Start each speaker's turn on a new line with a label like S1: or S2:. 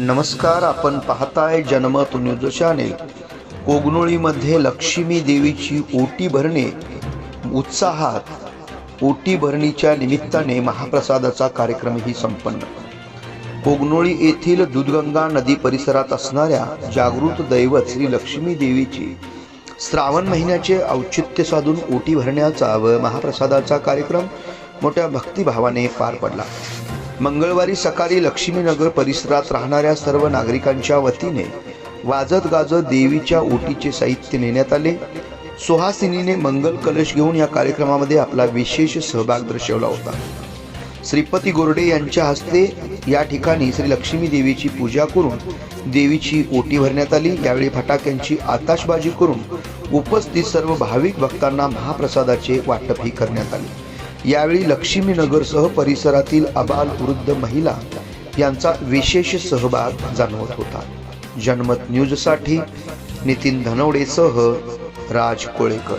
S1: नमस्कार आपण पाहताय जनमत न्यूज चॅनेल. कोगनोळीमध्ये लक्ष्मी देवीची ओटी भरणे उत्साहात. ओटी भरणीच्या निमित्ताने महाप्रसादाचा कार्यक्रमही संपन्न. कोगनोळी येथील दूधगंगा नदी परिसरात असणाऱ्या जागृत दैवत श्री लक्ष्मी देवीची श्रावण महिन्याचे औचित्य साधून ओटी भरण्याचा व महाप्रसादाचा कार्यक्रम मोठ्या भक्तिभावाने पार पडला. मंगळवारी सकाळी लक्ष्मीनगर परिसरात राहणाऱ्या सर्व नागरिकांच्या वतीने वाजत गाजत देवीच्या ओटीचे साहित्य नेण्यात आले. सुहासिनीने मंगल कलश घेऊन या कार्यक्रमामध्ये आपला विशेष सहभाग दर्शवला होता. श्रीपती गोरडे यांच्या हस्ते या ठिकाणी श्री लक्ष्मी देवीची पूजा करून देवीची ओटी भरण्यात आली. यावेळी फटाक्यांची आताशबाजी करून उपस्थित सर्व भाविक भक्तांना महाप्रसादाचे वाटपही करण्यात आले. यावेळी लक्ष्मीनगरसह परिसरातील अबाल वृद्ध महिला यांचा विशेष सहभाग जाणवत होता. जनमत न्यूजसाठी नितीन धनवडेसह राज कोळेकर.